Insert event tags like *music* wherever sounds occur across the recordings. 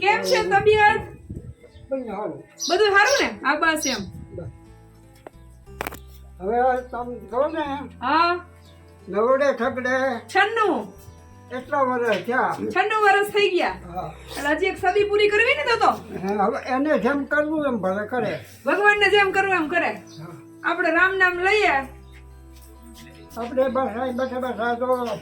કેમ છે. તબિયત? બધું સારું. ને? આ બસ એમ. હવે તમે કહો ને હા. નવડે ઠગડે છન્નું. એટલા વર્ષ થયા. છન્નું વર્ષ થઈ ગયા. એટલે હજી એક સદી પૂરી કરવી ને તો તો? હવે એને જેમ કરવું એમ ભલે કરે. ભગવાનને જેમ કરવું એમ કરે. આપણે રામ નામ લઈએ. આપણે બસ બેઠા બેઠા તો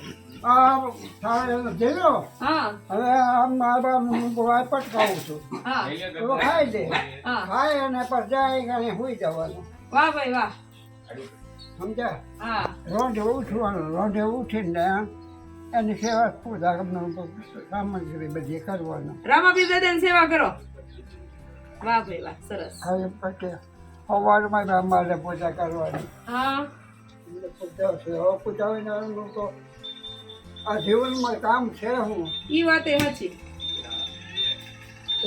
હા. હવે મારા વાય પટકાવું છું. હા. તો ખાઈ દે હા. ખાય અને પર જાય અને સુઈ જવાનું. વાહ ભાઈ વાહ. સમજ્યા? હા. રોજ ઉઠવાનું રોજ ઉઠીને એની સેવા પૂજા સામગ્રી બધી કરવાનું. દાદાની સેવા કરો. વાહ ભાઈ વાહ સરસ. હવે પછી સવારમાં પૂજા કરવાની. હા. પૂજા છે પૂજા હોય તો આ જીવનમાં કામ છે હું. એ વાત એ સાચી.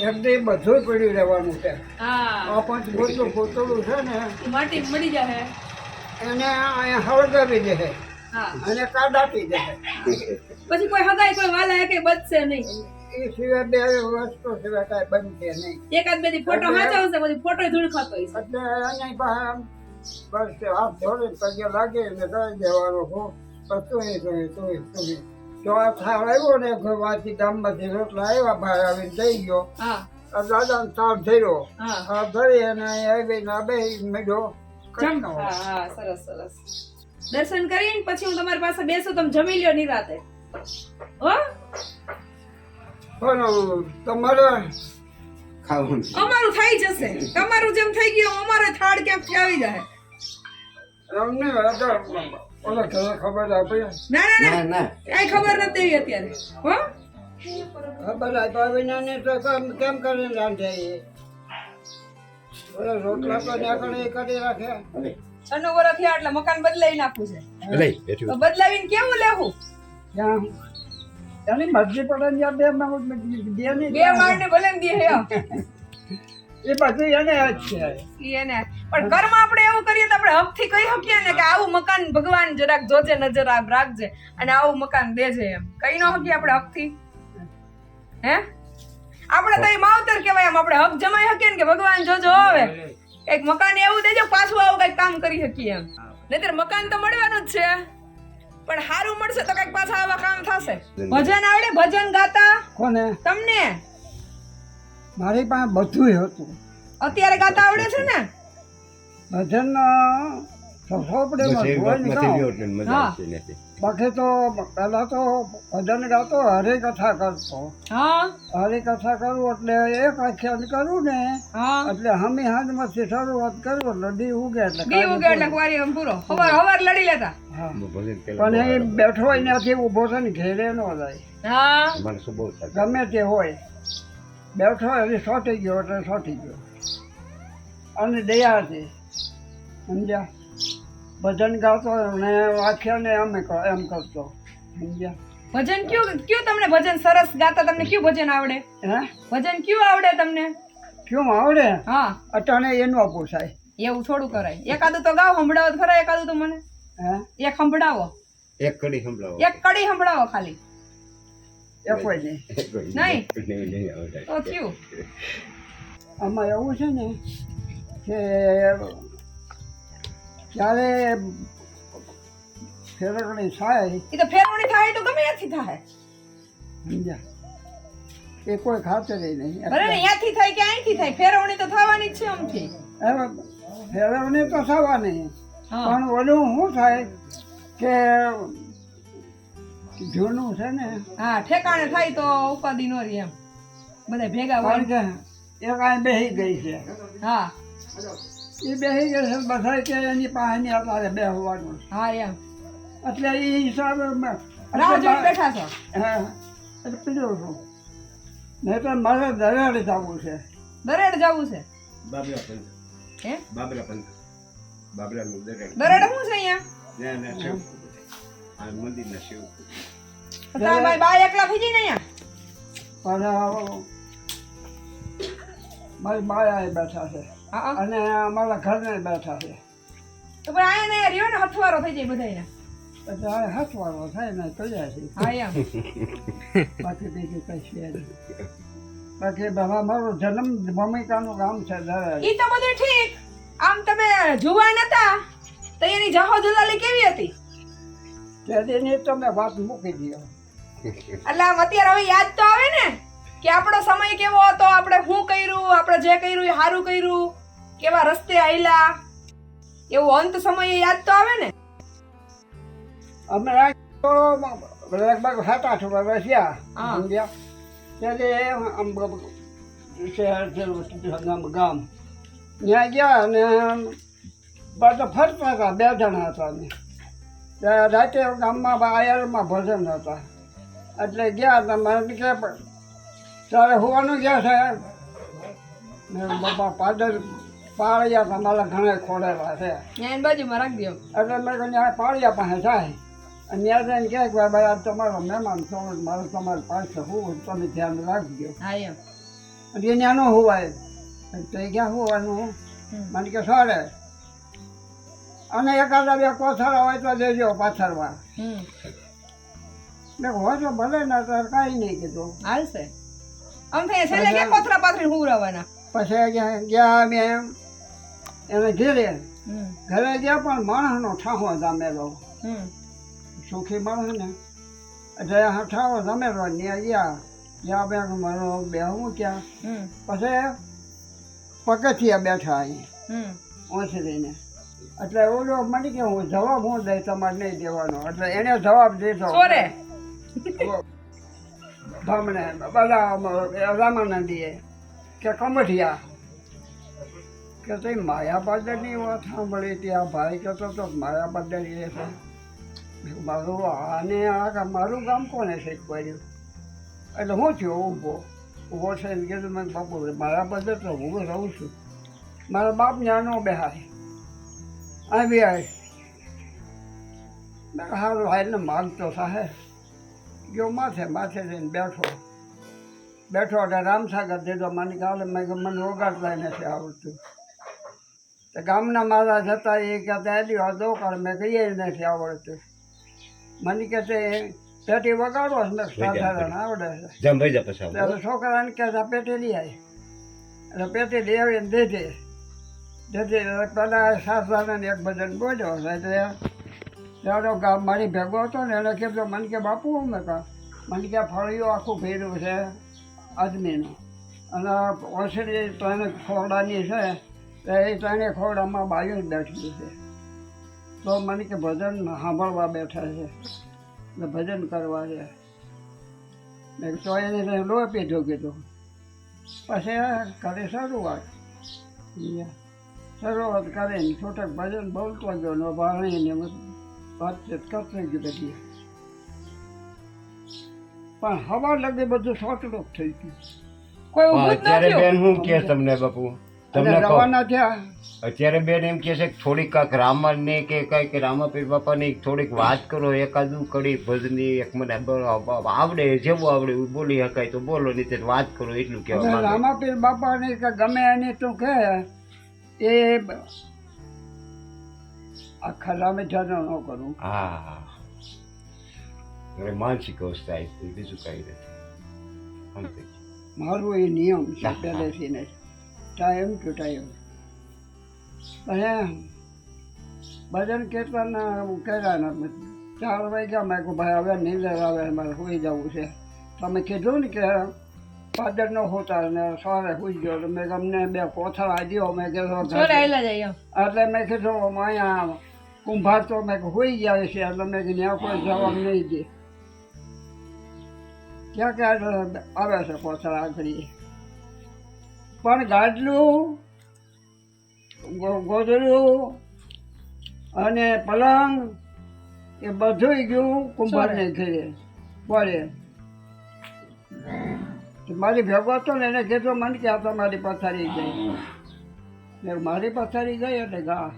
એમ દી બધું પડી રહેવાનું છે. હા. આ પાંચ ગોટલું ગોતળું છે ને માટી મળી જાય એને અહીંયા હળગાવી દે હા. અને આપી દે પછી કોઈ હગાય કોઈ વાલા કે બચશે નહીં. એ સિવાય બે વસ્તુ સિવાય કાંઈ બનશે નહીં. એકાદ બે ફોટો હાચવશે પછી ફોટો ધૂળ ખાતો એટલે અહીંયા બસ હાથ જોડે પગે લાગે ને કરી દેવાનો હો. તું તું તું આ થાળ આવ્યો ને વાંચી ગામમાંથી રોટલા આવ્યા બહાર આવીને જઈ ગયો. હા. આ થાળ ધર્યો. હા. થાળ ધરી અને અહીં આવીને બે મેળો હા હા સરસ સરસ. દર્શન કરીને પછી હું તમારી પાસે બેસું તમે જમી લ્યો નિરાતે. હો? પણ તમારે ખાવું અમારું થઈ જશે. તમારું જેમ થઈ ગયું અમારે થાળ ક્યાંક આવી જાય? અમને ઓલા ઘરે ખબર આપી? ના ના ના. ના ના. કઈ ખબર નથી અત્યારે. હો? ખબર આપ્યા વિના ને તો કેમ કેમ કરીને રાંધે ઓલા રોટલા તો ત્યાં એ કરી રાખે. અરે છન્નું થયા એટલે મકાન બદલાવી નાખવું છે. તો બદલાવીને કેવું લેવું? એની મરજી પડે ને બે બે ની બે માળને ભલે દે હે. એ બધું એને જ છે. એને પણ કર્મ આપણે એવું કરીએ તો આપણે હકથી કહી શકીએ ને કે આવું મકાન ભગવાન જરાક જોજે નજર આમ રાખજે અને આવું મકાન દેજે એમ. કહી ન શકીએ આપણે હકથી. હે? આપણે તો એ માવતર કહેવાય એમ. આપણે હક જમાઈ શકીએ ને કે ભગવાન જોજો હવે. કંઈક મકાન એવું દેજો પાછું આવું કંઈક કામ કરી શકીએ એમ. નહીતર મકાન તો મળવાનું જ છે. પણ સારું મળશે તો કંઈક પાછા આવા કામ થશે. ભજન આવડે? ભજન ગાતા? કોને? તમને? મારી પાસે બધું હતું. અત્યારે ગાતા આવડે છે ને? ભજન ને બાકી તો પેલા તો ભજન ગાતો હરિકથા કરતો. હા. હરિકથા કરું એટલે એક આખ્યાન કરું ને એટલે હમી હાથમાંથી શરૂઆત કરું એટલે દી ઉગે એટલે દી ઉગે એટલે કુંવારી પૂરો. હવાર હવાર લડી લેતા. પણ એ બેઠો હોય ઊભો થઈને ઘેરે ન જાય. ગમે તે હોય. બેઠો એટલે સો થઈ ગયો એટલે સો થઈ ગયો. અને દયા હતી સમજ્યા? ભજન ગાતો અને આખ્યાને અમે ક- એમ કરતો સમજ્યા? ભજન કયું કયું તમને ભજન સરસ ગાતા? તમને કયું ભજન આવડે? હે? ભજન કયું આવડે તમને? કેમ આવડે? હા. અટાણે એનું પૂછાય. એવું થોડું કરાય. એકાદું તો ગાવ સંભળાવો તો ખરા એકાદું તો મને. હે? એક સંભળાવો એક કડી સંભળાવો એક કડી સંભળાવો ખાલી. *laughs* કોઈ નહીં. નહીં. તો થયું. આમાં એવું છે ને કે જ્યારે ફેરવણી થાય એ તો ફેરવણી થાય તો ગમે ત્યાંથી થાય. સમજ્યા? એ કોઈ ખાતર નહીં. અરે અહીંયાથી થાય કે અહીંથી થાય ફેરવણી તો થવાની જ છે આમથી હવે ફેરવણી તો થવાની. હા. પણ ઓલું શું થાય કે જૂનું છે ને? હા ઠેકાણે થાય તો ઉપાધિ નો રહી એમ. બધા ભેગા હોય. કે એક આ બેસી ગઈ છે. હા. એ બેસી ગઈ છે બધા કે એની પાસે અત્યારે બેસવાનું હા એમ. એટલે એ હિસાબે રાહ જોઈ બેઠા છો? હા એટલે પીડ્યો છું. નહીં તો મારે દરેડ જવું છે. દરેડ જવું છે? બાબરા પંથ. હે? બાબરા પંથ. બાબરા નું દરેડ શું છે અહીંયા? ના ના આ મંદિરના શિવ. બા એકલા થઈ અહીંયા? પણ મારી માયા બેઠા છે. હા, હા. અને અમારા ઘરને બેઠા છે. તો પણ અહીંયા રહ્યો ને હથવારો થઈ જાય બધા એટલે આ થાય ને તૈયાર છે. બાકી બીજું કઈ છે બાકી બાબા મારો જન્મ ભૂમિકાનું કામ છે એ ઈ તો બધું ઠીક. આમ તમે જુવાન હતા તો એની જાહો દલાલી કેવી હતી? તેની તમે વાત મૂકી દો. એટલે આમ અત્યારે હવે યાદ તો આવે ને કે આપણો સમય કેવો હતો આપણે શું કર્યું આપણે જે કર્યું એ સારું કર્યું કેવા રસ્તે આયલા. એવો અંત સમયે યાદ તો આવે ને? અમે તો લગભગ સાત આઠ વર્ષ હા. સમજ્યા ત્યારે ગામ ગામ. ત્યાં ગયા અને બધા ફરતા હતા બે જણા હતા અમે. રાતે ગામમાં આયરમાં ભજન હતા. એટલે ગયા હતા મને કે તારે હોવાનું ગયા છે. મેં બાપા પાદર પાળિયા તમારા ઘણા ખોડેલા છે. બાજુમાં રાખી દો. એટલે મેં કહ્યું ત્યાં પાળિયા પાસે જાય. અને ત્યાં જઈને કહે કે ભાઈ આ તમારો મહેમાન છો મારે તમારી પાસે હું તમે ધ્યાન રાખજો. હા એમ. અને ત્યાં ન હોવાય. તો ક્યાં હોવાનું. મને કે સારે. અને એકાદા બે કોથળા હોય તો દેજો હમ. મેં હોય તો ભલે ને તો કાંઈ નહીં કીધું. હાલશે. થાય છેલ્લે કે કોથરા પાથરી પછી ગયા ગયા અમે એમ એને ઘેરે ઘરે ગયા પણ માણસનો ઠાહો જામેલો. હમ. સુખી માણસ ને. એટલે ઠાહો જામેલો ત્યાં ગયા. ત્યાં બે મારો બે હું હમ. પછી પગથિયા બેઠા અહીં હમ. ઓસરીને. એટલે ઓલો મને કે હું જવાબ હું દઈ તમારે નહીં દેવાનો. એટલે એને જવાબ દેતો ભમને બધા રામાનંદીએ કે કમઠિયા કે તે માયા બદલની વાત સાંભળી ત્યાં ભાઈ કહેતો તો માયા બદલી એ છે. મારું આને આ મારું ગામ કોને શીખવાડ્યું? એટલે હું થયો ઊભો. ઊભો છે ને કીધું મને બાપુ મારા બદલ તો હું રહું છું. મારા બાપ ન્યાનો બેહાય. આવી આય મેં સારું હાલને માગતો સાહેબ ગયો માથે માથે જઈને બેઠો બેઠો એટલે રામસાગર દીધો મને કાલે મેં કીધું, મને વગાડતા નથી આવડતું તો ગામના મારા જતા એ કહેતા એલી દો કર મેં કહીએ નથી આવડતું મને કે તે પેટી વગાડો છે મેં સાધારણ આવડે છે આવો. છોકરાને કહેતા પેટી લઈ આવી એટલે પેટી લઈ આવીને દીધી એટલે પેલા સાસરાને એક ભજન બોલ્યો એટલે તારો ગામ મારી ભેગો હતો ને એને કીધું મને કે બાપુ મેં કહા મને કે, ફળિયું આખું ભેર્યું છે આદમીનું. અને ઓસરી ત્રણ ખોરડાની છે, તો એ ત્રણે ખોરડામાં બાયું બેઠેલું છે. તો મને કે, ભજન સાંભળવા બેઠા છે, ને ભજન કરવા છે. મેં તો એને લોહી પીધું કીધું. પછી કરે શરૂઆત. અહીંયા શરૂઆત કરીને છૂટક ભજન બોલતો ગયો ને વાતચીત કરતો ગયો બધી પણ હવા લગે બધું સોટડું થઈ ગયું. કોઈ ન અત્યારે બેન હું કે તમને બાપુ? તમને રવાના થયા. અત્યારે બેન એમ કે છે કે થોડીક કાંક રામાયણની કે કંઈક રામાપીર બાપાની થોડીક વાત કરો એકાદું કડી ભજની એક મને આવડે જેવું આવડે એવું બોલી શકાય તો બોલો નહીં વાત કરો એટલું કહેવાય રામાપીર બાપાની કે ગમે એની તું કહે એ આખા રામે જાનો ન કરું. હા. એટલે માનસિક અવસ્થા આવી બીજું કઈ નથી. મારું એ નિયમ છે પહેલેથી ને ટાઈમ ટુ ટાઈમ. અને ભજન કીર્તનના હું કર્યા ચાર વાગ્યા મેં કહું ભાઈ હવે નીંદર આવે મારે હોઈ જવું છે. તમે કીધું ને કે પાદર નો હોતા ને સવારે સુઈ ગયો તો મેં તમને બે કોથળ દ્યો મેં કીધું એટલે મેં કીધું અહીંયા કુંભાર તો મેં હોઈ ગયા છે એટલે મેં કીધું ત્યાં કોઈ જવાબ નહીં દે. ક્યાં ક્યાં આવે છે કોથળ આગળ. પણ ગાડલું ગોદડું અને પલંગ એ બધું ગયું કુંભારને ઘરે. પડે મારી ભેગો હતો ને એને કીધું મને કે આ તો મારી પથારી ગઈ. ને મારી પથારી ગઈ એટલે ગા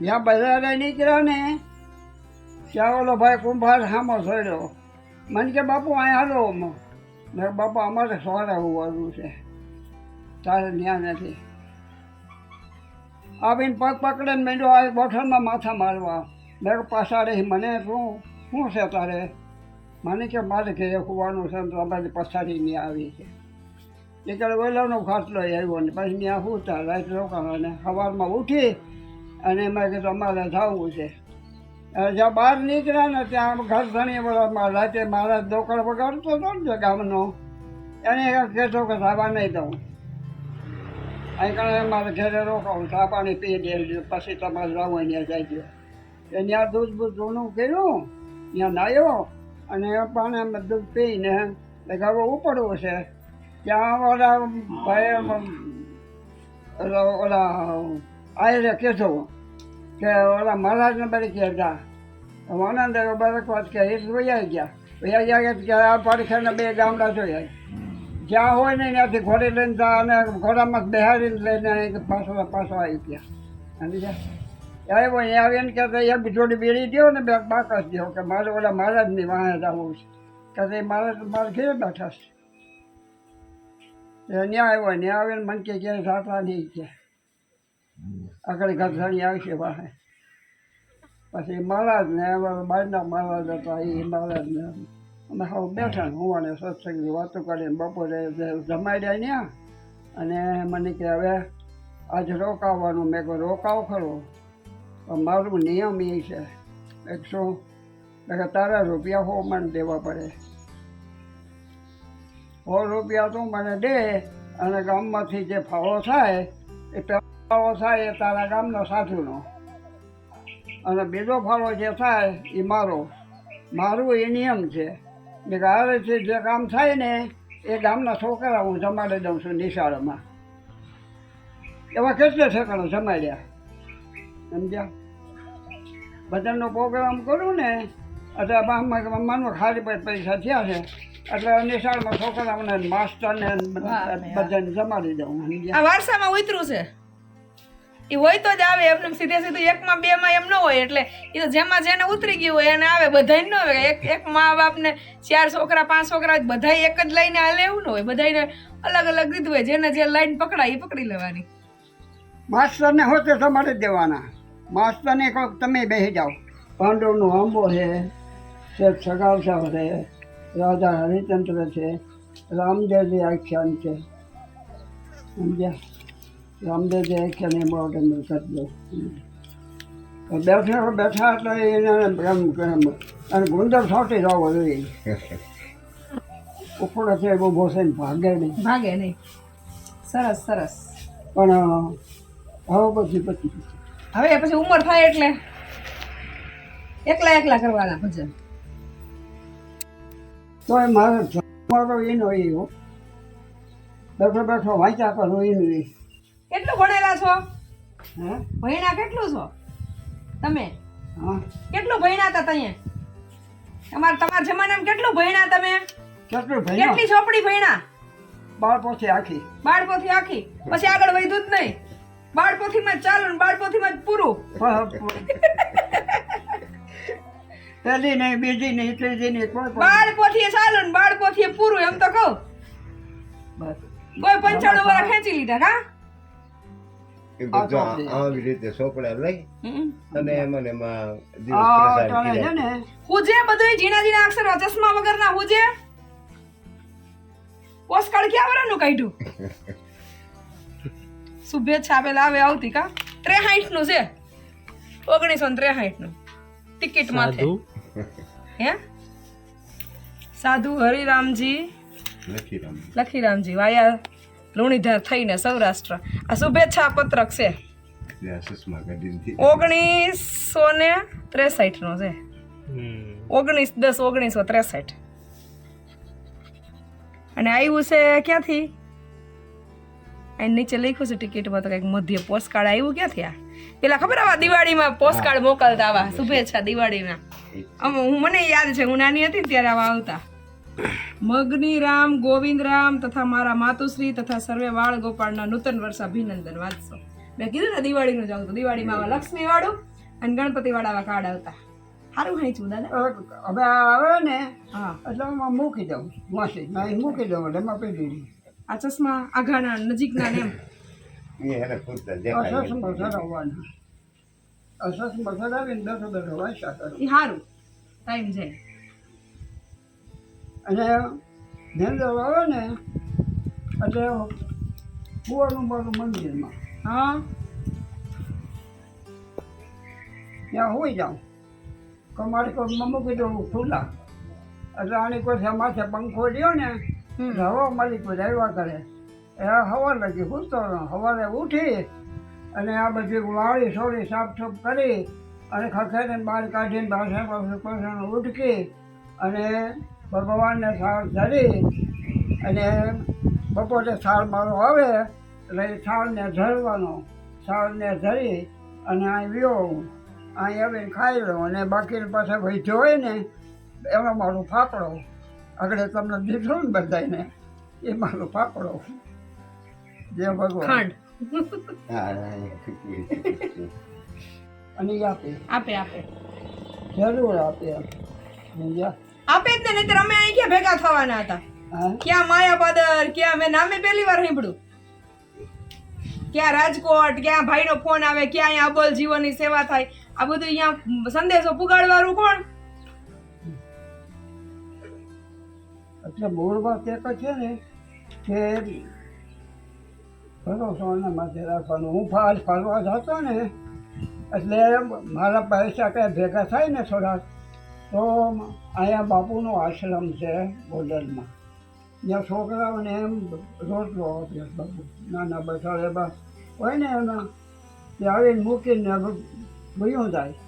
જ્યાં બજારે નીકળ્યા ને ત્યાં ઓલો ભાઈ કુંભાર સામો છોડ્યો મને કે બાપુ અહીંયા હાલો મેં બાપા અમારે સવારે હોવાનું છે. તારે ત્યાં નથી. આવીને પગ પકડીને મેં મેંડો આ બોટલમાં માથા મારવા. મેં પાછા રહી મને શું શું છે તારે? મને કે મારે ઘરે હોવાનું છે તો અમારી પછાડી મેં આવી છે. એટલે વહેલાનો ખાટલો આવ્યો ને પછી ત્યાં હોતા રાત રોકાણો અને સવારમાં ઉઠી અને એમાં કીધું અમારે જવું છે. જ્યાં બહાર નીકળ્યા ને ત્યાં ઘર ધણી બધા રાતે મારા દોકળ વગાડતો હતો ને ગામનો, એને કહેતો કે સાબા નહીં દઉં. અહીં કારણે મારે ઘરે રોકાવું, ચા પી દે પછી તમારે જવું અહીંયા જાય ગયો ત્યાં દૂધ બૂધ જૂનું કર્યું, ત્યાં નાહ્યો અને પાણી દૂધ પીને એટલે ઉપડવું છે. ત્યાં ઓલા ભાઈ ઓલા આયરે કીધું કે ઓલા મહારાજને બધી કહેતા આનંદ બરકવાત બરક વાત કે એ વૈયા ગયા. વૈયા ગયા કે આ પરીક્ષાના બે ગામડા જોયા જ્યાં હોય ને ત્યાંથી ઘોડે લઈને અને ઘોડામાં બેહાડીને લઈને પાછો પાછો આવી ગયા સમજી ગયા આવ્યો અહીંયા આવીને કે એક જોડી બેડી દો ને બે બાકસ દો કે મારે ઓલા મહારાજની વાહે જવું છે. કે મહારાજ મારે ઘેર બેઠા છે. ન્યા આવ્યો, ન્યા આવીને મને કે ક્યારે જાતા નહીં કે. આગળ ઘરધણી આવશે વાહે. પછી મહારાજ ને બહારના મહારાજ હતા, એ મહારાજ ને અમે હવે બેઠા ને, હું અને સત્સંગની વાતો કરીને બપોરે જમાઈ રહ્યા ત્યાં અને મને કે, હવે આજે રોકાવાનું. મેં કહ્યું, રોકાવ ખરો. પણ મારું નિયમ એ છે, એકસો એટલે તારા રૂપિયા હો મને દેવા પડે. સો રૂપિયા તું મને દે અને ગામમાંથી જે ફાળો થાય, એ ફાળો થાય એ તારા ગામનો સાધુનો. અને બીજો ફાળો જે થાય એ મારો. મારું એ નિયમ છે. ને ગાળેથી જે કામ થાય ને, એ ગામના છોકરા હું જમાડી દઉં છું નિશાળમાં. એવા કેટલે ઠેકાણો જમાડ્યા. સમજ્યા? ભજનનો પ્રોગ્રામ કરું ને એટલે મનમાં ખાલી પૈસા થયા છે એટલે નિશાળમાં છોકરાઓને માસ્ટરને ભજન જમાડી દઉં આ વારસામાં ઉતરું છે. એ હોય તો જ આવે એમને સીધે સીધું એકમાં બે માં એમ ન હોય એટલે એ તો જેમાં જેને ઉતરી ગયું હોય એને આવે બધા ન આવે. એક એક મા બાપને ચાર છોકરા પાંચ છોકરા હોય બધાય એક જ લઈને હાલે એવું ન હોય. બધાને અલગ અલગ દીધું હોય. જેને જે લાઈન પકડાય એ પકડી લેવાની. માસ્ટરને હોતે તમારે જ દેવાના. માસ્ટરને કહો તમે બેસી જાઓ. પાંડવનો આંબો છે શેઠ સગાવસા છે રાજા હરિચંદ્ર છે રામદેવજી આખ્યાન છે. સમજ્યા? રામદેવજી આખ્યાન એ બહુ તમે કરી દો બેઠા બેઠા એટલે એને એમ એમ અને ગુંદર છોટી જવો જોઈએ. *laughs* ઉપડે છે બહુ બોસે ભાગે નહીં. ભાગે નહીં. સરસ સરસ. પણ હવે પછી પછી. હવે પછી ઉંમર થાય એટલે એકલા એકલા કરવાના ભજન. તો એ મારે મારો એનો એ હો. બેઠો બેઠો વાંચ્યા કરો એનું એ કેટલું ભણેલા છો? હે? ભણ્યા કેટલું છો? તમે? હા. કેટલું ભણ્યા હતા તમે તમાર તમારા જમાનામાં કેટલું ભણ્યા તમે? કેટલું ભણ્યા? કેટલી ચોપડી ભણ્યા? બાળપોથી આખી. બાળપોથી આખી? પછી આગળ વધ્યું જ નહીં? બાળપોથીમાં માં ચાલુ બાળપોથી માં પૂરું. પેલી નહીં બીજી નહીં ત્રીજી નહીં બાળપોથી ચાલુ ને બાળપોથીએ પૂરું એમ તો કહું. બસ. કોઈ પંચાણું વાળા ખેંચી લીધા કા? આવી રીતે લઈ અને એમાં ને એમાં હુજે બધું ઝીણા ઝીણા અક્ષરો ચશ્મા વગરના હુજે? પોસ્ટકાર્ડ ક્યાં વરાનું કાઢ્યું? *laughs* શુભેચ્છા આપેલા આવે આવતી કા? ત્રેહાઠનું છે. ઓગણીસો ને ત્રેહાઠનું ટિકિટ માથે હે? સાધુ હરિરામજી. લખી લખીરામજી વાયા લુણીધાર થઈને સૌરાષ્ટ્ર. આ શુભેચ્છા પત્રક છે. ઓગણીસો ને ત્રેસઠ નો છે ઓગણીસ દસ ઓગણીસો ત્રેસઠ. અને આવ્યું છે ક્યાંથી? અહીં નીચે લખ્યું છે ટિકિટમાં તો કંઈક મધ્ય પોસ્ટકાર્ડ આવ્યું ક્યાંથી આ પેલા ખબર આવા દિવાળીમાં પોસ્ટકાર્ડ મોકલતા આવા શુભેચ્છા દિવાળીના આમ હું મને યાદ છે હું નાની હતી ત્યારે આવા આવતા. મગની રામ ગોવિંદ રામ તથા મારા માતુશ્રી તથા સર્વે વાળ ગોપાળના નૂતન વર્ષ અભિનંદન વાંચશો. મેં કીધું ને દિવાળીનું જાઉં તો દિવાળીમાં આવા લક્ષ્મી વાળું અને ગણપતિ વાળા આવા કાર્ડ આવતા. સારું હાંચું દાદા? હવે આવે ને હા. એટલે હું મૂકી દઉં મૂકી દઉં એટલે એમાં પી દીધી આ ચશ્મા આઘાના નજીકના એમ. સારું ટાઈમ જાય. અને નિંદર આવે ને એટલે કુવાનું મારું મંદિરમાં. હા. ત્યાં હોઈ જાઉં. કમાડી મૂકી દઉં ખુલ્લા. એટલે આની કોઈ માથે પંખો રહ્યો ને હવા માલિક આવ્યા કરે. એ હવા લગી સૂતો સવારે ઉઠી અને આ બધી વાળી સોળી સાફ સાફ કરી અને ખખેને બહાર કાઢીને ભાષા પાસે પાસે ઉઠકી અને ભગવાનને થાળ ધરી અને બપોરે થાળ મારો આવે એટલે થાળને ધરવાનો. થાળને ધરી અને અહીં વ્યો અહીં આવીને ખાઈ લઉં અને બાકીની પાસે વૈધ્યો હોય ને, એમાં મારું ફાફડો. આગળ તમને દીધો ને બધાને એ મારો પાપડો. જે ભગવાન. અને આપે. આપે આપે. જરૂર આપે આપે જ ને નહીતર અમે અહીં ક્યાં ભેગા થવાના હતા? ક્યાં માયાપાદર ક્યાં મેં નામે પહેલી વાર સાંભળ્યું? ક્યાં રાજકોટ ક્યાં ભાઈનો ફોન આવે ક્યાં અહીંયા અબોલ જીવનની સેવા થાય? આ બધું અહીંયા સંદેશો પુગાડવાનું કોણ? એટલે મૂળ વાત એક છે ને કે ભરોસો એના માટે રાખવાનો. હું ફાજ ફરવા જતો ને, એટલે મારા પૈસા કંઈ ભેગા થાય ને થોડાક તો અહીંયા બાપુનો આશ્રમ છે બોર્ડરમાં ત્યાં છોકરાઓને એમ રોટલો આપ્યો બાપુ, નાના બસાડે બસ હોય ને એમાં તે આવીને મૂકીને ભૂયું જાય.